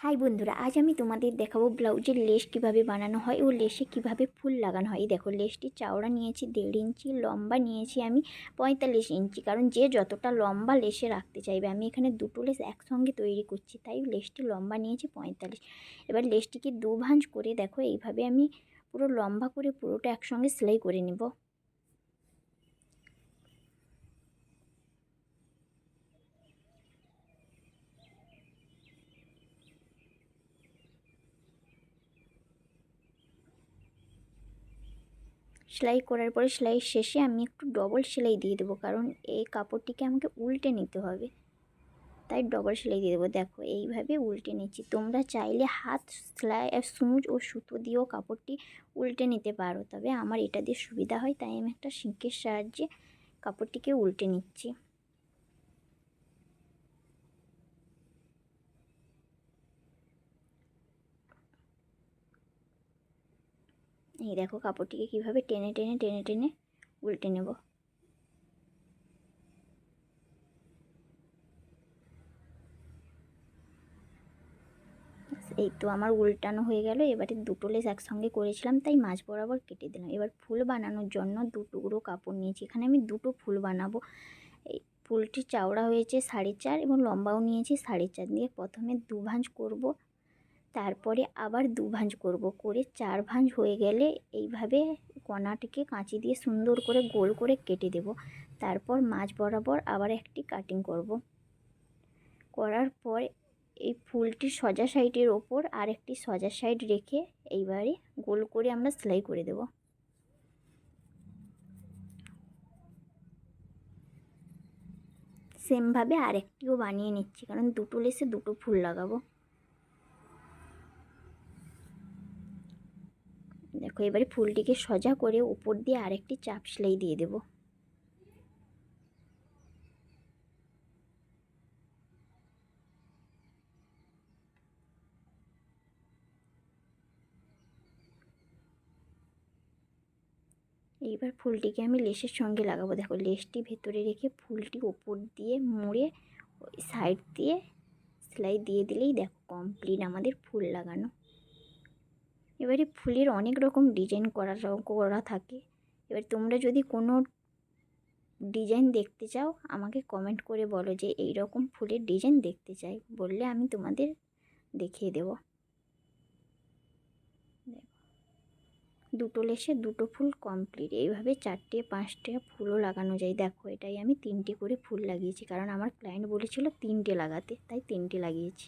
High বন্ধুরা, আজ আমি তোমাদের দেখাবো ব্লাউজের লেস কীভাবে বানানো হয় ও লেসে কীভাবে ফুল লাগানো হয়। দেখো, লেসটি চওড়া নিয়েছি, দেড় ইঞ্চি, লম্বা নিয়েছি আমি পঁয়তাল্লিশ ইঞ্চি, কারণ যে যতটা লম্বা লেসে রাখতে চাইবে, আমি এখানে দুটো লেস একসঙ্গে তৈরি করছি, তাই লেসটি লম্বা নিয়েছি পঁয়তাল্লিশ। এবার লেসটিকে দু ভাঁজ করে দেখো, এইভাবে আমি পুরো লম্বা করে পুরোটা একসঙ্গে সেলাই করে নেব। সেলাই করার পরে সেলাই শেষে আমি একটু ডবল সেলাই দিয়ে দেবো, কারণ এই কাপড়টিকে আমাকে উল্টে নিতে হবে। তাই ডবল সেলাই দিয়ে দেবো। দেখো, এইভাবে উল্টে নিচ্ছি। তোমরা চাইলে হাত সেলাই সুঁচ ও সুতো দিয়েও কাপড়টি উল্টে নিতে পারো। তবে আমার এটা দিয়ে সুবিধা হয়, তাই আমি একটা সিঙ্কের সাহায্যে কাপড়টিকে উল্টে নিচ্ছি। এই দেখো কাপড়টিকে কীভাবে টেনে টেনে টেনে টেনে উল্টে নেব। এই তো আমার উল্টানো হয়ে গেল। এবারে দুটো লেস একসঙ্গে করেছিলাম, তাই মাছ বরাবর কেটে দিলাম। এবার ফুল বানানোর জন্য দু টুকরো কাপড় নিয়েছি। এখানে আমি দুটো ফুল বানাবো। এই ফুলটি চওড়া হয়েছে সাড়ে চার এবং লম্বাও নিয়েছি সাড়ে চার। দিয়ে প্রথমে দু ভাঁজ করব। তারপরে আবার দু ভাঁজ করব। করে চার ভাঁজ হয়ে গেলে এইভাবে কণাটিকে কাঁচি দিয়ে সুন্দর করে গোল করে কেটে দেব। তারপর মাছ বরাবর আবার একটি কাটিং করব। করার পর এই ফুলটি সজা সাইডের ওপর আর একটি সজা সাইড রেখে এইবারে গোল করে আমরা সেলাই করে দেব। সেমভাবে আরেকটিও বানিয়ে নিচ্ছি, কারণ দুটো লেসে দুটো ফুল লাগাবো। দেখো, এবারে ফুলটিকে সজা করে উপর দিয়ে আরেকটি চাপ সেলাই দিয়ে দেব। এইবার ফুলটিকে আমি লেসের সঙ্গে লাগাবো। দেখো, লেসটি ভেতরে রেখে ফুলটি ওপর দিয়ে মুড়ে ওই সাইড দিয়ে সেলাই দিয়ে দিলেই দেখো কমপ্লিট আমাদের ফুল লাগানো। এবারে ফুলের অনেক রকম ডিজাইন করা করা থাকে। এবার তোমরা যদি কোনো ডিজাইন দেখতে চাও, আমাকে কমেন্ট করে বলো যে এই রকম ফুলের ডিজাইন দেখতে চাই, বললে আমি তোমাদের দেখিয়ে দেব। দুটো লেসে দুটো ফুল কমপ্লিট এইভাবে চারটে, পাঁচটে ফুলও লাগানো যায়। দেখো, এটাই আমি তিনটে করে ফুল লাগিয়েছি, কারণ আমার ক্লায়েন্ট বলেছিল তিনটে লাগাতে, তাই তিনটে লাগিয়েছি।